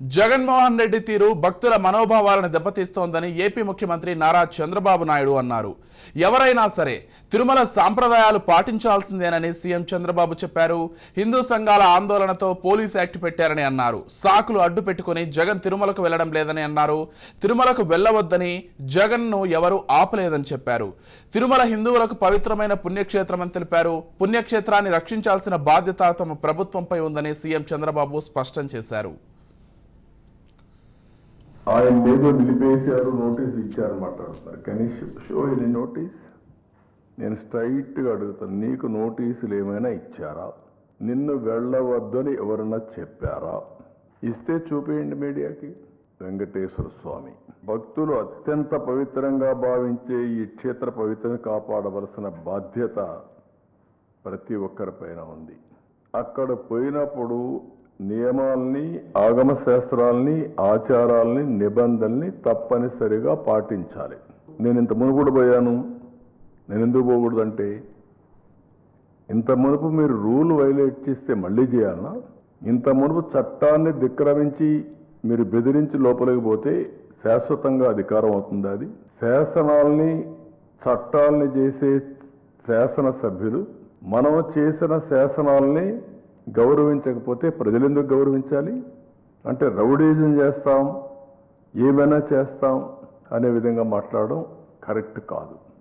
జగన్మోహన్ రెడ్డి తీరు భక్తుల మనోభావాలను దెబ్బతీస్తోందని ఏపీ ముఖ్యమంత్రి నారా చంద్రబాబు నాయుడు అన్నారు. ఎవరైనా సరే తిరుమల సాంప్రదాయాలు పాటించాల్సిందేనని సీఎం చంద్రబాబు చెప్పారు. హిందూ సంఘాల ఆందోళనతో పోలీస్ యాక్ట్ పెట్టారని అన్నారు. సాకులు అడ్డు పెట్టుకుని జగన్ తిరుమలకు వెళ్ళడం లేదని అన్నారు. తిరుమలకు వెళ్ళవద్దని జగన్ను ఎవరు ఆపలేదని చెప్పారు. తిరుమల హిందువులకు పవిత్రమైన పుణ్యక్షేత్రమని తెలిపారు. పుణ్యక్షేత్రాన్ని రక్షించాల్సిన బాధ్యత తమ ప్రభుత్వంపై ఉందని సీఎం చంద్రబాబు స్పష్టం చేశారు. ఆయన ఏదో నిలిపేశారు నోటీస్ ఇచ్చారు మాట్లాడుతున్నారు. కానీ షో ఇది నోటీస్ నేను స్ట్రైట్గా అడుగుతాను నీకు నోటీసులు ఏమైనా ఇచ్చారా? నిన్ను వెళ్ళవద్దని ఎవరన్నా చెప్పారా? ఇస్తే చూపేయండి మీడియాకి. వెంకటేశ్వర స్వామి భక్తులు అత్యంత పవిత్రంగా భావించే ఈ క్షేత్ర పవిత్రను కాపాడవలసిన బాధ్యత ప్రతి ఒక్కరిపైన ఉంది. అక్కడ పోయినప్పుడు నియమాల్ని ఆగమ శాస్త్రాల్ని ఆచారాల్ని నిబంధనల్ని తప్పనిసరిగా పాటించాలి. నేను ఇంత మునుగుడు పోయాను? నేను ఎందుకు పోకూడదంటే ఇంత మునుపు మీరు రూల్ వైలేట్ చేస్తే మళ్ళీ చేయాలనా ఇంత మునుపు చట్టాన్ని ధిక్రమించి మీరు బెదిరించి లోపలికి పోతే శాశ్వతంగా అధికారం అవుతుంది అది? శాసనాల్ని చట్టాల్ని చేసే శాసన సభ్యులు మనం చేసిన శాసనాల్ని గౌరవించకపోతే ప్రజలు ఎందుకు గౌరవించాలి? అంటే రౌడీజం చేస్తాం ఏమైనా చేస్తాం అనే విధంగా మాట్లాడడం కరెక్ట్ కాదు.